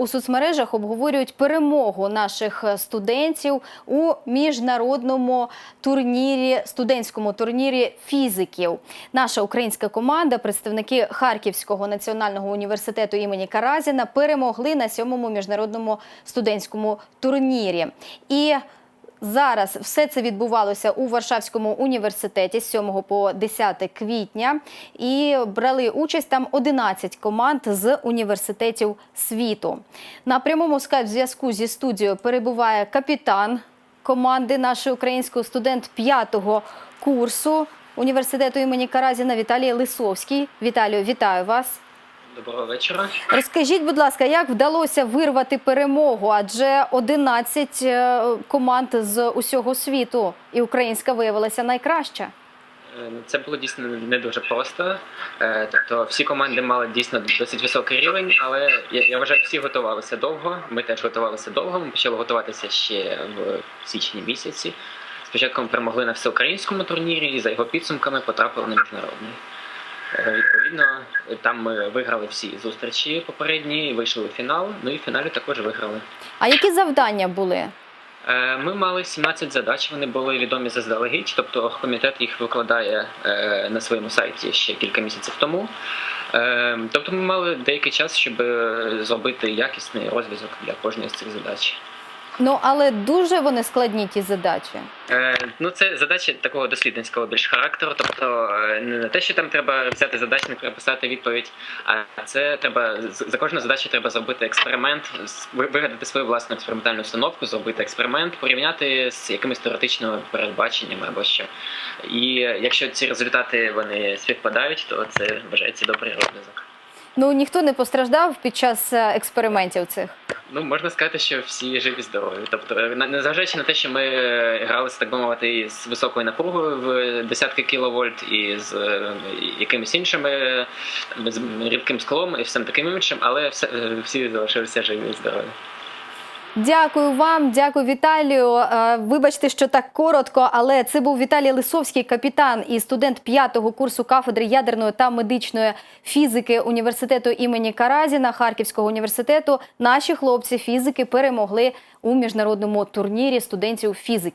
у соцмережах обговорюють перемогу наших студентів у міжнародному турнірі, студентському турнірі фізиків. Наша українська команда, представники Харківського національного університету імені Каразіна, перемогли на сьомому міжнародному студентському турнірі. І Зараз все це відбувалося у Варшавському університеті з 7 по 10 квітня. І брали участь там 11 команд з університетів світу. На прямому скайп-зв'язку зі студією перебуває капітан команди нашої української студент п'ятого курсу університету імені Каразіна Віталій Лисовський. Віталію, вітаю вас. Доброго вечора. Розкажіть, будь ласка, як вдалося вирвати перемогу? Адже 11 е, команд з усього світу, і українська виявилася найкраща. Е, Це було дійсно не дуже просто. Е, Тобто всі команди мали дійсно досить високий рівень, але я вважаю, всі готувалися довго. Ми теж готувалися довго. Ми почали готуватися ще в січні місяці. Спочатку ми перемогли на всеукраїнському турнірі, і за його підсумками потрапили на міжнародний. Е, Відповідно, там ми виграли всі зустрічі попередні, вийшли у фінал. Ну і в фіналі також виграли. А які завдання були? Е, Ми мали 17 задач, вони були відомі заздалегідь, тобто комітет їх викладає е, на своєму сайті ще кілька місяців тому. Е, Тобто ми мали деякий час, щоб зробити якісний розв'язок для кожної з цих задач. Ну але дуже вони складні ті задачі. Е, Ну, це задача такого дослідницького більш характеру. Тобто е, не те, що там треба взяти задачник, написати відповідь, а це треба за кожну задачу треба зробити експеримент, вигадати свою власну експериментальну установку, зробити експеримент, порівняти з якимись теоретичними передбаченнями або що. І якщо ці результати вони співпадають, то це вважається добрий розв'язок. Ну ніхто не постраждав під час е, експериментів цих. Ну, можна сказати, що всі живі здорові. Тобто, незважаючи на те, що ми е, гралися, так би мовити, з високою напругою в десятки кіловольт і з е, якимись іншими з рідким склом і всім таким іншим, але все, е, всі залишилися живі і здорові. Дякую вам, дякую Віталію. Е, Вибачте, що так коротко, але це був Віталій Лисовський, капітан і студент п'ятого курсу кафедри ядерної та медичної фізики університету імені Каразіна Харківського університету. Наші хлопці фізики перемогли у міжнародному турнірі студентів фізиків.